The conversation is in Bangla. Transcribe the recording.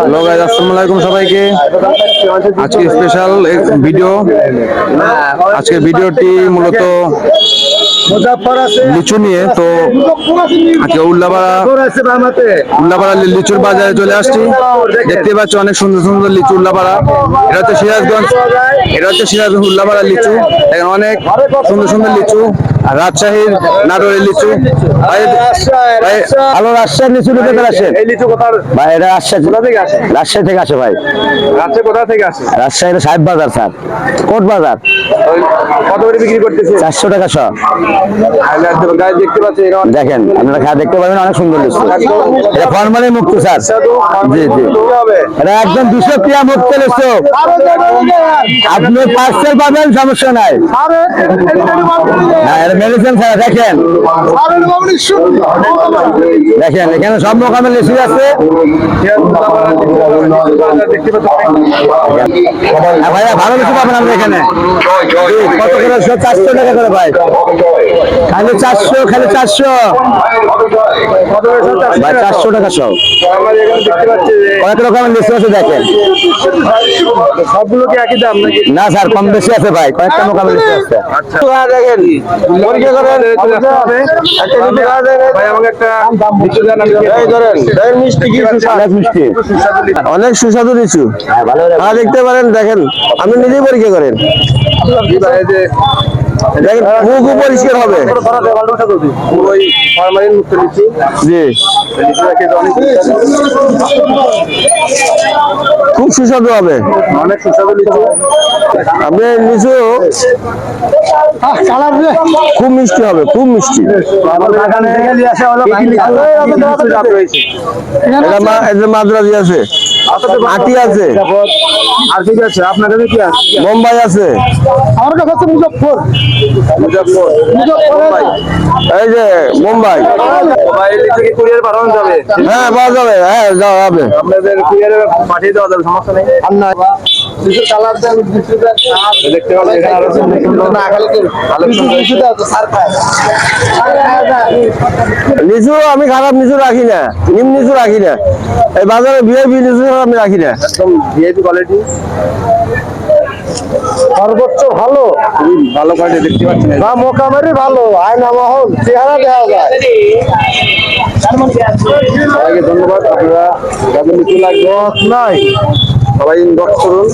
হ্যালো গাইজ আসসালামু আলাইকুম সবাইকে। আজকে স্পেশাল ভিডিও আজকের ভিডিওটি মূলত লিচু নিয়ে তো আজকে উল্লাপাড়া উল্লাপাড়া লিচুর বাজারে চলে আসছি। দেখতে পাচ্ছি অনেক সুন্দর সুন্দর লিচু উল্লাপাড়া। এটা হচ্ছে সিরাজগঞ্জ এটা হচ্ছে সিরাজগঞ্জ উল্লাপাড়া লিচু। এখানে অনেক সুন্দর সুন্দর লিচু। আর রাজশাহীর নাটোরের লিচু। ভালো রাজশাহীর লিচু পেরে আসেন এই লিচু কোথার? ভাই এটা রাজশাহী থেকে আসে? রাজশাহী থেকে আসে ভাই। রাজশাহী কোথা থেকে আসে? রাজশাহীর সাহেব বাজার স্যার। কোট বাজার। কত করে বিক্রি করতেছে? চারশো টাকা শ। দেখেন, আপনারা দেখতে পাবেন অনেক সুন্দর এটা ফরমালি মুক্ত, স্যার। জি জি। একদম দুশো ক্রিয়া মুক্ত আপনি পার্সেল পাবেন, সমস্যা নাই। মেডিসিন ছাড়া দেখেন। দেখেন, এখানে সব রকমের লিচু আছে। ভাইয়া, ভালো লিচু পাবেন আমাদের এখানে। কত করে? চারশো টাকা করে ভাই। খালি চারশো খালি চারশো। ভাই চারশো টাকা সব। কয়েক রকমের লিচু আছে দেখেন। সবগুলো কি একই দাম নাকি? না স্যার কম বেশি আছে ভাই কয়েকটা রকমের লিচু আছে। দেখেন পরীক্ষা করেন একটা লিচু ভাই আমাকে একটা লিচু দেন এই ধরেন এই মিষ্টি কি অনেক মিষ্টি। অনেক সুস্বাদু লিচু হ্যাঁ দেখতে পারেন দেখেন আপনি নিজেই পরীক্ষা করেন দেখেন খুব পরিষ্কার হবে? জি। খুব সুস্বাদু হবে। অনেক সুস্বাদু লিচু। আপনি লিচু খুব মিষ্টি হবে খুব মিষ্টি। মাদ্রাজি আছে। আটি আছে। আর আছে? আপনার কাছে কি আছে? বোম্বাই আছে। আমার কাছে হচ্ছে মুজফর মুজাফফর। মুজফর এই যে মুম্বাই মোবাইল লিচু কুরিয়ার পাঠানো যাবে। হ্যাঁ পাওয়া যাবে। হ্যাঁ যাবে। আপনাদের কুরিয়ারে পাঠিয়ে দেওয়া যাবে সমস্যা নেই। আর না লিচু কালার দেন লিচু দেন। দেখতে পাবেন এখানে আরও সুন্দর সুন্দর। না খালি ভালো লিচু দাও তো স্যার লিচু আমি খারাপ লিচু রাখি না নিম লিচু রাখি না। এই বাজারে ভিআইপি লিচু আমি রাখি না। একদম ভিআইপি কোয়ালিটি সর্বোচ্চ ভালো। ভালো কোয়ালিটি দেখতে পাচ্ছেন। বা মোকামেরই ভালো আয়না মহল চেহারা দেখা যায়। সবাইকে ধন্যবাদ আপনারা যাদের লিচু লাগবে। নাই। সবাই ইনবক্স করুন।